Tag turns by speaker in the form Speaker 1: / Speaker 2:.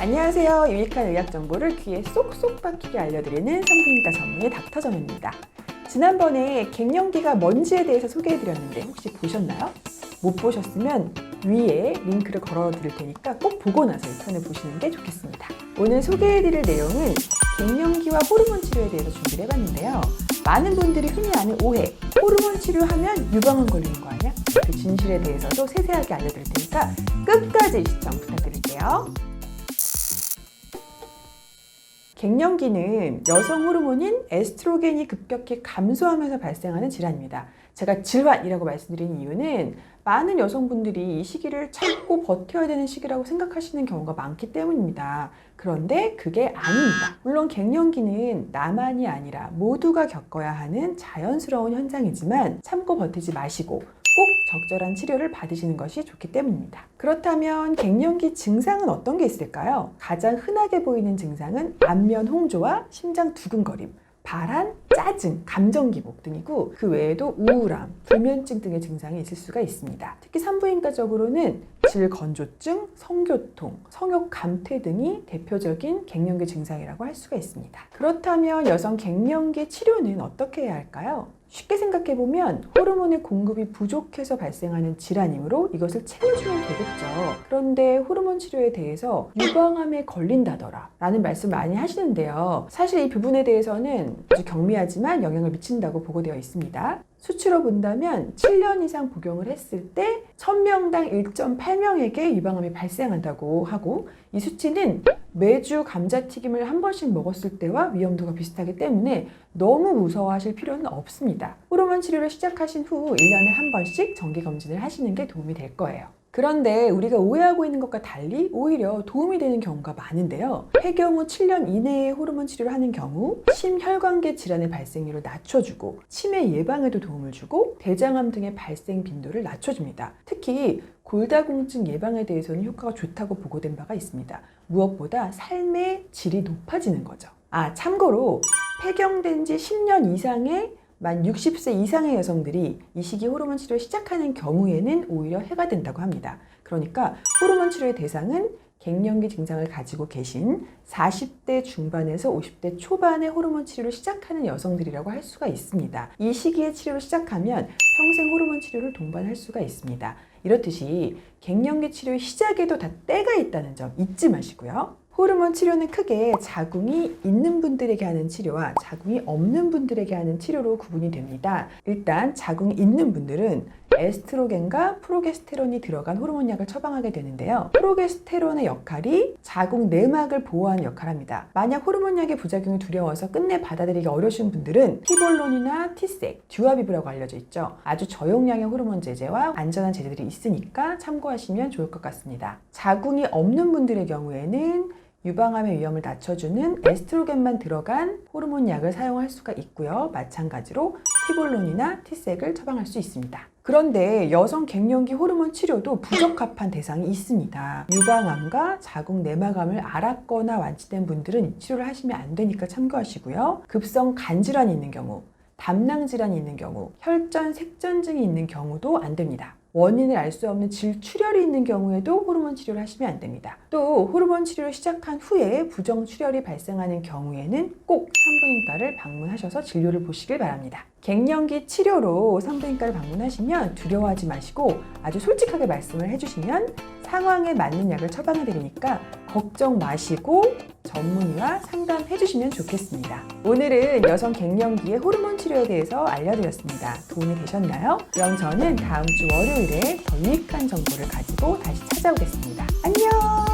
Speaker 1: 안녕하세요. 유익한 의학 정보를 귀에 쏙쏙 박히게 알려드리는 산부인과 전문의 닥터정입니다. 지난번에 갱년기가 뭔지에 대해서 소개해드렸는데 혹시 보셨나요? 못 보셨으면 위에 링크를 걸어드릴 테니까 꼭 보고 나서 이 편을 보시는 게 좋겠습니다. 오늘 소개해드릴 내용은 갱년기와 호르몬 치료에 대해서 준비를 해봤는데요. 많은 분들이 흔히 아는 오해, 호르몬 치료하면 유방암 걸리는 거 아니야? 그 진실에 대해서도 세세하게 알려드릴 테니까 끝까지 시청 부탁드릴게요. 갱년기는 여성 호르몬인 에스트로겐이 급격히 감소하면서 발생하는 질환입니다. 제가 질환이라고 말씀드린 이유는 많은 여성분들이 이 시기를 참고 버텨야 되는 시기라고 생각하시는 경우가 많기 때문입니다. 그런데 그게 아닙니다. 물론 갱년기는 나만이 아니라 모두가 겪어야 하는 자연스러운 현상이지만 참고 버티지 마시고 꼭 적절한 치료를 받으시는 것이 좋기 때문입니다. 그렇다면 갱년기 증상은 어떤 게 있을까요? 가장 흔하게 보이는 증상은 안면 홍조와 심장 두근거림, 발한, 짜증, 감정 기복 등이고 그 외에도 우울함, 불면증 등의 증상이 있을 수가 있습니다. 특히 산부인과적으로는 질건조증, 성교통, 성욕 감퇴 등이 대표적인 갱년기 증상이라고 할 수가 있습니다. 그렇다면 여성 갱년기 치료는 어떻게 해야 할까요? 쉽게 생각해 보면 호르몬의 공급이 부족해서 발생하는 질환이므로 이것을 채워주면 되겠죠. 그런데 호르몬 치료에 대해서 유방암에 걸린다더라 라는 말씀 많이 하시는데요. 사실 이 부분에 대해서는 아주 경미하지만 영향을 미친다고 보고되어 있습니다. 수치로 본다면 7년 이상 복용을 했을 때 1000명당 1.8명에게 유방암이 발생한다고 하고 이 수치는 매주 감자튀김을 한 번씩 먹었을 때와 위험도가 비슷하기 때문에 너무 무서워하실 필요는 없습니다. 호르몬 치료를 시작하신 후 1년에 한 번씩 정기 검진을 하시는 게 도움이 될 거예요. 그런데 우리가 오해하고 있는 것과 달리 오히려 도움이 되는 경우가 많은데요. 폐경 후 7년 이내에 호르몬 치료를 하는 경우 심혈관계 질환의 발생률을 낮춰주고 치매 예방에도 도움을 주고 대장암 등의 발생 빈도를 낮춰줍니다. 특히 골다공증 예방에 대해서는 효과가 좋다고 보고된 바가 있습니다. 무엇보다 삶의 질이 높아지는 거죠. 아, 참고로 폐경된 지 10년 이상의 만 60세 이상의 여성들이 이 시기 호르몬 치료를 시작하는 경우에는 오히려 해가 된다고 합니다. 그러니까 호르몬 치료의 대상은 갱년기 증상을 가지고 계신 40대 중반에서 50대 초반의 호르몬 치료를 시작하는 여성들이라고 할 수가 있습니다. 이 시기에 치료를 시작하면 평생 호르몬 치료를 동반할 수가 있습니다. 이렇듯이 갱년기 치료의 시작에도 다 때가 있다는 점 잊지 마시고요. 호르몬 치료는 크게 자궁이 있는 분들에게 하는 치료와 자궁이 없는 분들에게 하는 치료로 구분이 됩니다. 일단 자궁이 있는 분들은 에스트로겐과 프로게스테론이 들어간 호르몬약을 처방하게 되는데요. 프로게스테론의 역할이 자궁 내막을 보호하는 역할을 합니다. 만약 호르몬약의 부작용이 두려워서 끝내 받아들이기 어려우신 분들은 피볼론이나 티색, 듀아비브라고 알려져 있죠. 아주 저용량의 호르몬 제제와 안전한 제제들이 있으니까 참고하시면 좋을 것 같습니다. 자궁이 없는 분들의 경우에는 유방암의 위험을 낮춰주는 에스트로겐만 들어간 호르몬 약을 사용할 수가 있고요. 마찬가지로 피볼론이나 티색을 처방할 수 있습니다. 그런데 여성 갱년기 호르몬 치료도 부적합한 대상이 있습니다. 유방암과 자궁 내막암을 앓았거나 완치된 분들은 치료를 하시면 안 되니까 참고하시고요. 급성 간 질환이 있는 경우, 담낭 질환이 있는 경우, 혈전 색전증이 있는 경우도 안 됩니다. 원인을 알 수 없는 질출혈이 있는 경우에도 호르몬 치료를 하시면 안 됩니다. 또 호르몬 치료를 시작한 후에 부정출혈이 발생하는 경우에는 꼭 산부인과를 방문하셔서 진료를 보시길 바랍니다. 갱년기 치료로 산부인과를 방문하시면 두려워하지 마시고 아주 솔직하게 말씀을 해주시면 상황에 맞는 약을 처방해 드리니까 걱정 마시고 전문의와 상담해 주시면 좋겠습니다. 오늘은 여성 갱년기의 호르몬 치료에 대해서 알려드렸습니다. 도움이 되셨나요? 그럼 저는 다음 주 월요일에 더 유익한 정보를 가지고 다시 찾아오겠습니다. 안녕!